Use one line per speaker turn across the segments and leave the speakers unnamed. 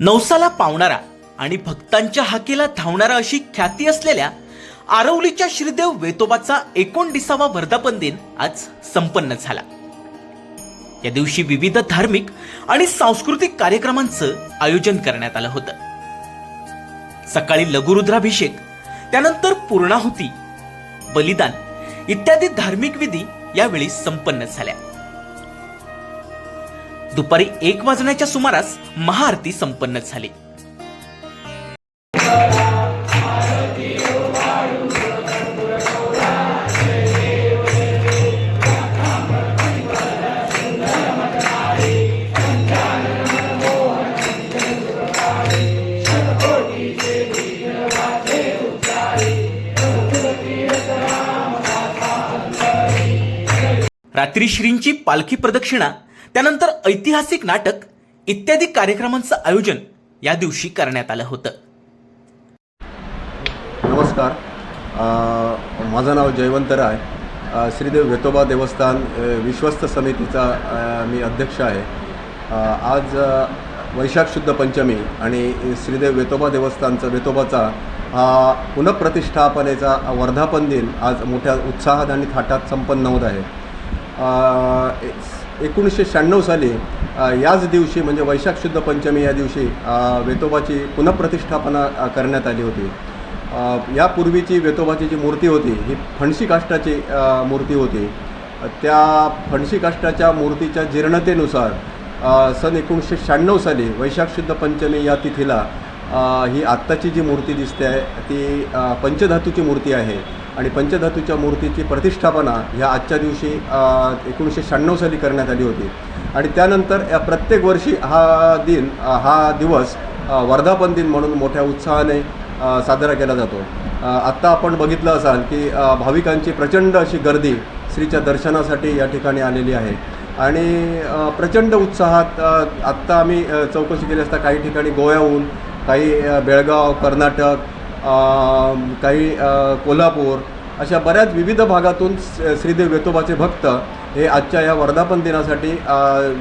नवसाला पावणारा आणि भक्तांच्या हाकेला धावणारा अशी ख्याती असलेल्या आरवलीच्या श्रीदेव वेतोबाचा एकोणदिसावा वर्धापन दिन आज संपन्न झाला. या दिवशी विविध धार्मिक आणि सांस्कृतिक कार्यक्रमांचं आयोजन करण्यात आलं होतं. सकाळी लघुरुद्राभिषेक त्यानंतर पूर्णाहुती बलिदान इत्यादी धार्मिक विधी यावेळी संपन्न झाल्या. दुपारी एक वाजण्याच्या सुमारास महाआरती संपन्न झाली. रात्री श्रींची पालखी प्रदक्षिणा त्यानंतर ऐतिहासिक नाटक इत्यादी कार्यक्रमांचं आयोजन या दिवशी करण्यात आलं होतं.
नमस्कार. माझं नाव जयवंत राय. श्रीदेव वेतोबा देवस्थान विश्वस्त समितीचा मी अध्यक्ष आहे. आज वैशाख शुद्ध पंचमी आणि श्रीदेव वेतोबा देवस्थानचा वेतोबाचा हा पुनःप्रतिष्ठापनेचा वर्धापन दिन आज मोठ्या उत्साहात आणि थाटात संपन्न होत आहे. एकोणीसशे शहाण्णव साली याच दिवशी म्हणजे वैशाख शुद्ध पंचमी या दिवशी वेतोबाची पुनःप्रतिष्ठापना करण्यात आली होती. यापूर्वीची वेतोबाची जी मूर्ती होती ही फणशी काष्टाची मूर्ती होती. त्या फणशी काष्टाच्या मूर्तीच्या जीर्णतेनुसार सन एकोणीसशे शहाण्णव साली वैशाख शुद्ध पंचमी या तिथीला ही आत्ताची जी मूर्ती दिसते आहे ती पंचधातूची मूर्ती आहे. आणि पंचधातूच्या मूर्तीची प्रतिष्ठापना ह्या आजच्या दिवशी एकोणीसशे शहाण्णव साली करण्यात आली होती. आणि त्यानंतर या प्रत्येक वर्षी हा दिन हा दिवस वर्धापन दिन म्हणून मोठ्या उत्साहाने साजरा केला जातो. आत्ता आपण बघितलं असाल की भाविकांची प्रचंड अशी गर्दी श्रीच्या दर्शनासाठी या ठिकाणी आलेली आहे. आणि प्रचंड उत्साहात आत्ता आम्ही चौकशी केली असता काही ठिकाणी गोव्याहून काही बेळगाव कर्नाटक काही कोल्हापूर अशा बऱ्याच विविध भागातून श्रीदेव वेतोबाचे भक्त हे आजच्या या वर्धापन दिनासाठी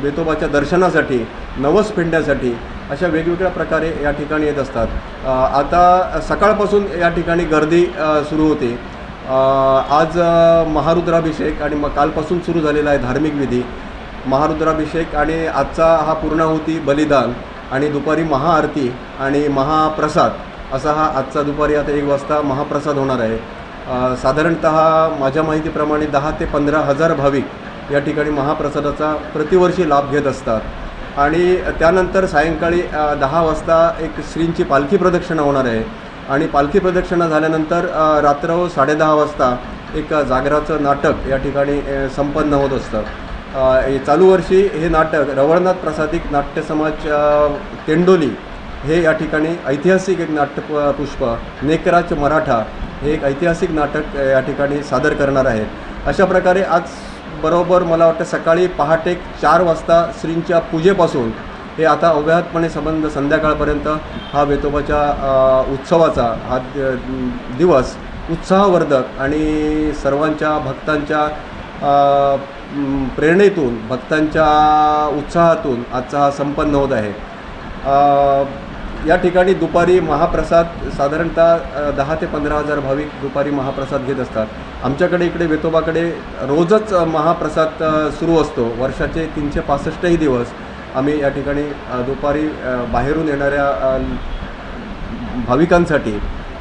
वेतोबाच्या दर्शनासाठी नवस फेडण्यासाठी अशा वेगवेगळ्या प्रकारे या ठिकाणी येत असतात. आता सकाळपासून या ठिकाणी गर्दी सुरू होते. आज महारुद्राभिषेक आणि मग कालपासून सुरू झालेला आहे धार्मिक विधी. महारुद्राभिषेक आणि आजचा हा पूर्णाहुती बलिदान आणि दुपारी महाआरती आणि महाप्रसाद. असा हा आजचा दुपारी आता एक वाजता महाप्रसाद होणार आहे. साधारणतः साधारणत माझ्या माहितीप्रमाणे दहा ते पंधरा हजार भाविक या ठिकाणी महाप्रसादाचा प्रतिवर्षी लाभ घेत असतात. आणि त्यानंतर सायंकाळी दहा वाजता एक श्रींची पालखी प्रदक्षिणा होणार आहे. आणि पालखी प्रदक्षिणा झाल्यानंतर रात्र साडेदहा वाजता एक जागराचं नाटक या ठिकाणी संपन्न होत असतं. हे चालू वर्षी हे नाटक रवळनाथ प्रसादिक नाट्य समाज तेंडोली हे या ठिकाणी ऐतिहासिक एक नाट्य पुष्प नेकराच मराठा हे एक ऐतिहासिक नाटक या ठिकाणी सादर करणार आहे अशा प्रकारे आज बरोबर मला वाटतं सकाळी पहाटे चार वाजता श्रींच्या पूजेपासून हे आता अव्याहतपणे संबंध संध्याकाळपर्यंत हा वेतोबाच्या उत्सवाचा हा दिवस उत्साहवर्धक आणि सर्वांच्या भक्तांच्या प्रेरणेतून भक्तांच्या उत्साहातून आजचा हा संपन्न होत आहे. या ठिकाणी दुपारी महाप्रसाद साधारणतः दहा ते पंधरा हजार भाविक दुपारी महाप्रसाद घेत असतात. आमच्याकडे इकडे वेतोबाकडे रोजच महाप्रसाद सुरू असतो. वर्षाचे तीनशे पासष्टही दिवस आम्ही या ठिकाणी दुपारी बाहेरून येणाऱ्या भाविकांसाठी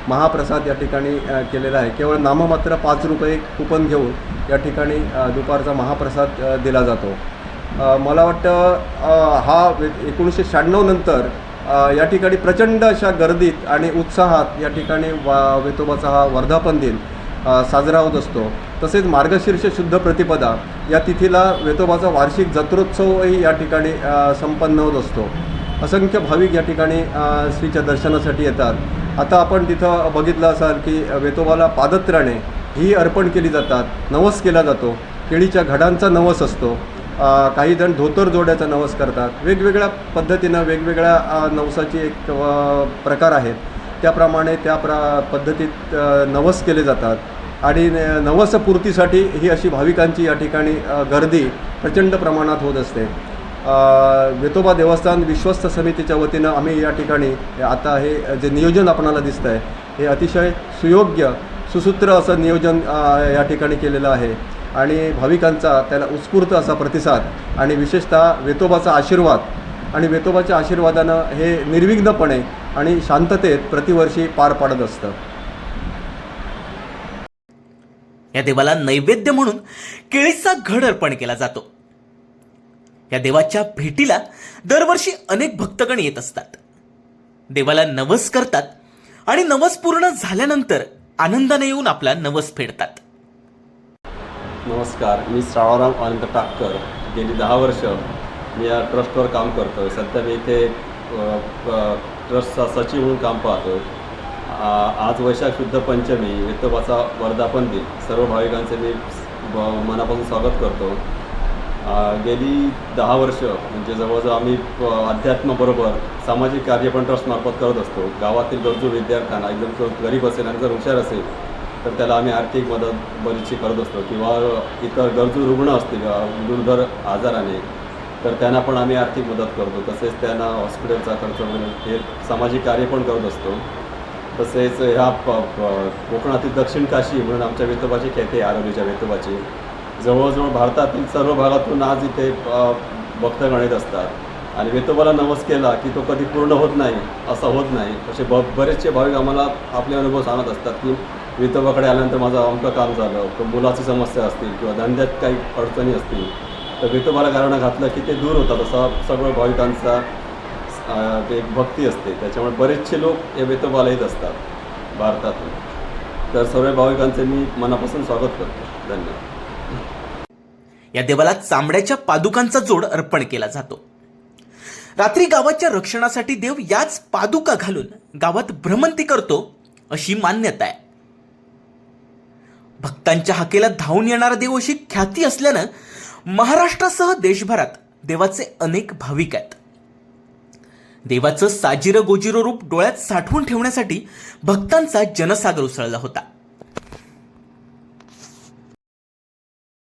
महाप्रसाद या ठिकाणी केलेला आहे. केवळ नाममात्र पाच रुपये कुपन घेऊन या ठिकाणी दुपारचा महाप्रसाद दिला जातो. मला वाटतं हा वे- एकोणीसशे शहाण्णव नंतर या ठिकाणी प्रचंड अशा गर्दीत आणि उत्साहात या ठिकाणी वा वेतोबाचा हा वर्धापन दिन साजरा होत असतो. तसेच मार्गशीर्ष शुद्ध प्रतिपदा या तिथीला वेतोबाचा वार्षिक जत्रोत्सवही या ठिकाणी संपन्न होत असतो. असंख्य भाविक या ठिकाणी श्रीच्या दर्शनासाठी येतात. आता आपण तिथं बघितलं असाल की वेतोबाला पादत्राणे ही अर्पण केली जातात. नवस केला जातो. केळीच्या घडांचा नवस असतो. काही जण धोतर जोड्याचा नवस करतात. वेगवेगळ्या पद्धतीनं वेगवेगळ्या नवसाची एक प्रकार आहेत. त्याप्रमाणे त्या प्र पद्धतीत नवस केले जातात. आणि नवसपूर्तीसाठी ही अशी भाविकांची या ठिकाणी गर्दी प्रचंड प्रमाणात होत असते. वेतोबा देवस्थान विश्वस्त समितीच्या वतीनं आम्ही या ठिकाणी आता हे जे नियोजन आपणाला दिसतं आहे हे अतिशय सुयोग्य सुसूत्र असं नियोजन या ठिकाणी केलेलं आहे. आणि भाविकांचा त्याला उत्स्फूर्त असा प्रतिसाद आणि विशेषतः वेतोबाचा आशीर्वाद आणि वेतोबाच्या आशीर्वादानं हे निर्विघ्नपणे आणि शांततेत प्रतिवर्षी पार पाडत असतं.
या देवाला नैवेद्य म्हणून केळीचा घड अर्पण केला जातो. या देवाच्या भेटीला दरवर्षी अनेक भक्तगण येत असतात. देवाला नवस करतात आणि नवस पूर्ण झाल्यानंतर आनंदाने येऊन आपला नवस फेडतात.
नमस्कार मी श्रावराम अनंत टाककर. गेली दहा वर्ष मी या ट्रस्टवर काम करतो आहे सध्या मी इथे प- ट्रस्टचा सचिव म्हणून काम पाहतो आज वैशाख शुद्ध पंचमी वित्तोबाचा वर्धापन दिन. सर्व भाविकांचे मी मनापासून स्वागत करतो. गेली दहा वर्ष म्हणजे जवळजवळ आम्ही प- अध्यात्माबरोबर सामाजिक कार्य पण ट्रस्टमार्फत करत असतो. गावातील गरजू विद्यार्थ्यांना एकदम जो गरीब असेल आणि जर हुशार असेल तर त्याला आम्ही आर्थिक मदत बरीचशी करत असतो. किंवा इतर गरजू रुग्ण असतील दुर्धर आजाराने तर त्यांना पण आम्ही आर्थिक मदत करतो. तसेच त्यांना हॉस्पिटलचा खर्च म्हणून हे सामाजिक कार्य पण करत असतो. तसेच ह्या प- कोकणातील दक्षिण काशी म्हणून आमच्या वेतोबाची ख्याती आहे आरोग्याच्या वेतोबाची. जवळजवळ भारतातील सर्व भागातून आज इथे भक्त भक्तगण येत असतात. आणि वेतोबाला नवस केला की तो कधी पूर्ण होत नाही असं होत नाही. असे ब बरेचसे भाविक आम्हाला आपले अनुभव सांगत असतात की वितोबाकडे आल्यानंतर माझं अमकं काम झालं. किंवा मुलाची समस्या असतील किंवा धंद्यात काही अडचणी असतील तर वितोबाला कारण घातलं की ते दूर होतात. असा सगळं भाविकांचा ते एक भक्ती असते. त्याच्यामुळे बरेचसे लोक या वेतोबाला येत असतात भारतातून. तर सर्व भाविकांचे मी मनापासून स्वागत करतो. धन्यवाद.
या देवाला चांबड्याच्या पादुकांचा जोड अर्पण केला जातो. रात्री गावाच्या रक्षणासाठी देव याच पादुका घालून गावात भ्रमंती करतो अशी मान्यता आहे. भक्तांच्या हाकेला धावून येणारा देव अशी ख्याती असल्यानं महाराष्ट्रासह देशभरात देवाचे अनेक भाविक आहेत. देवाचं साजिरं गोजिरं रूप डोळ्यात साठवून ठेवण्यासाठी भक्तांचा जनसागर उसळला होता.